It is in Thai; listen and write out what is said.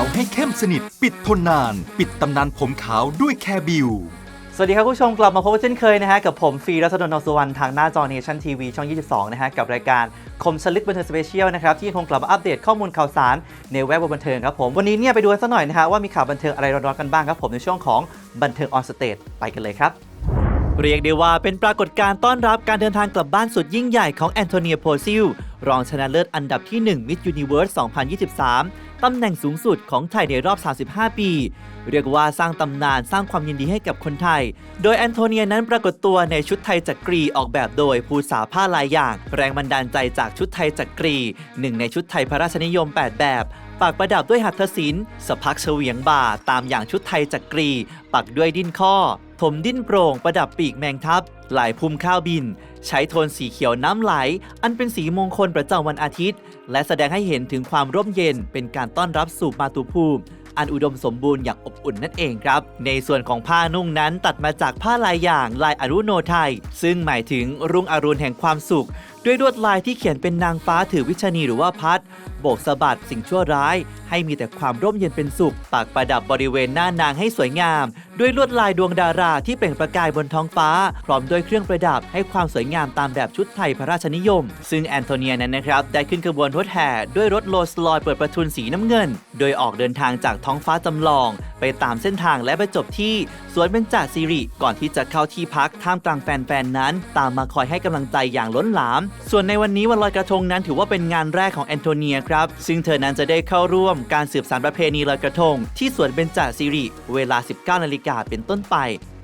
ผมขาวให้เข้มสนิท ปิดทนนาน ปิดตำนานผมขาวด้วยแคบิวสวัสดีครับคุณผู้ชมกลับมาพบกันเช่นเคยนะฮะกับผมฟรีรัศดลนนท์สุวรรณทางหน้าจอเนชั่นทีวีช่อง 22 นะฮะกับรายการคมสลิดบันเทิงสเปเชียลนะครับที่ยังคงกลับมาอัปเดตข้อมูลข่าวสารในแวดวงบันเทิงครับผม วันนี้เนี่ยไปดูกันสักหน่อยนะฮะว่ามีข่าวบันเทิงอะไรร้อนๆกันบ้างครับผมในช่วงของบันเทิงออนสเตจไปกันเลยครับเรียกได้ว่าเป็นปรากฏการณ์ต้อนรับการเดินทางกลับบ้านสุดยิ่งใหญ่ของแอนโทเนียโพซิล รองชนะเลิศอันดับที่ 1 Miss Universe 2023 ตำแหน่งสูงสุดของไทยในรอบ 35 ปี เรียกว่าสร้างตำนานสร้างความยินดีให้กับคนไทย โดยแอนโทเนียนั้นปรากฏตัวในชุดไทยจักรีออกแบบโดยภูษาผ้าลายอย่าง แรงบันดาลใจจากชุดไทยจักรี หนึ่งในชุดไทยพระราชนิยม 8 แบบปักประดับด้วยหัตถศิลป์สพักเฉวียงบ่าตามอย่างชุดไทยจักรี ปักด้วยดิ้นข้อ ถมดิ้นโปร่งประดับปีกแมงทับ ลายพุ่มข้าวบิน ใช้โทนสีเขียวน้ำไหล อันเป็นสีมงคลประจำวันอาทิตย์ และแสดงให้เห็นถึงความร่มเย็นเป็นการต้อนรับสู่มาตุภูมิ อันอุดมสมบูรณ์อย่างอบอุ่นนั่นเองครับ ในส่วนของผ้านุ่งนั้นตัดมาจากผ้าลายอย่างลายอรุโนไทย ซึ่งหมายถึงรุ่งอรุณแห่งความสุข ด้วยลวดลายที่เขียนเป็นนางฟ้าถือวิชนีหรือว่าพัดโบกสะบัดสิ่งชั่วร้าย ให้มีแต่ความร่มเย็นเป็นสุขปักประดับบริเวณหน้านางให้สวยงาม ด้วยลวดลายดวงดาราที่เปล่งประกายบนท้องฟ้า พร้อมด้วยเครื่องประดับให้ความสวยงามตามแบบชุดไทยพระราชนิยม ซึ่งแอนโทเนียนั้นนะครับ ได้ขึ้นขบวนรถแห่ด้วยรถโรลส์รอยเปิดประทุนสีน้ำเงิน โดยออกเดินทางจากท้องฟ้าจำลอง ไปตามเส้นทางและไปจบที่สวนเบญจสิริ ก่อนที่จะเข้าที่พักท่ามกลางแฟนๆนั้น ตามมาคอยให้กำลังใจอย่างล้นหลาม ส่วนในวันนี้วันลอยกระทงนั้นถือว่าเป็นงานแรกของแอนโทเนียครับ ซึ่งเธอนั้นจะได้เข้าร่วมการสืบสานประเพณีลอยกระทง ที่สวนเบญจสิริ เวลา 19นาฬิกาเป็นต้นไป